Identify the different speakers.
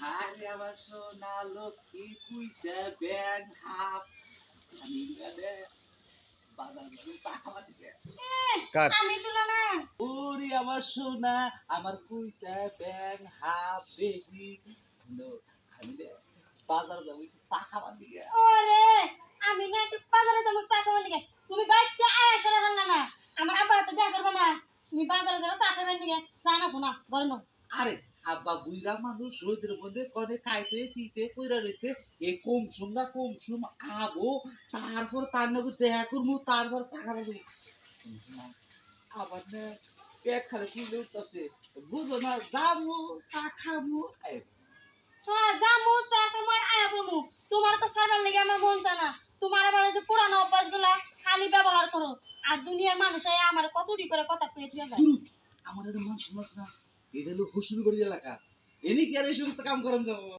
Speaker 1: আমার সোনা লক্ষ্মী কুইসা ব্যাং হাফ। আমি এখানে বাজার করে চা খাওয়া দিকে
Speaker 2: আমি তুলো না
Speaker 1: ওরে আমার সোনা আমার কুইসা ব্যাং হাফ বেশি। আমি রে বাজার যাব একটু চা খাওয়ার দিকে
Speaker 2: ওরে আমি না একটু বাজারে যাব চা খাবার দিকে তুমি বাড়িতে আয়া সরে হাল্লা না। আমার আব্বার তো দেখা করবে না। তুমি বাজারে যাব চা খাবার দিকে চা না না ঘরে
Speaker 1: আরে আব্বা বুইরা মানুষ রোদের মধ্যে কনে খাইতে শীতে কইরা রয়েছে এ কম সুম না কম সুম আবো তারপর তার নাকি দেখা করব তারপর টাকা লাগবে আবার না পেট খালে ফুলে উঠতেছে। বুঝো না যাব চা খাব এই,
Speaker 2: হ্যাঁ যামু চা তোমার আয়া বমু তোমার তো সারবার লেগে আমার মন তোমার আবার যে পুরানো অভ্যাসগুলা খালি ব্যবহার করো। আর দুনিয়ার মানুষ আমার কতটি করে কথা কয়ে
Speaker 1: আমার এটা না। এটা হলো হুসুরগড়ি এলাকা। এনি এই সমস্ত কাম করেন যাব।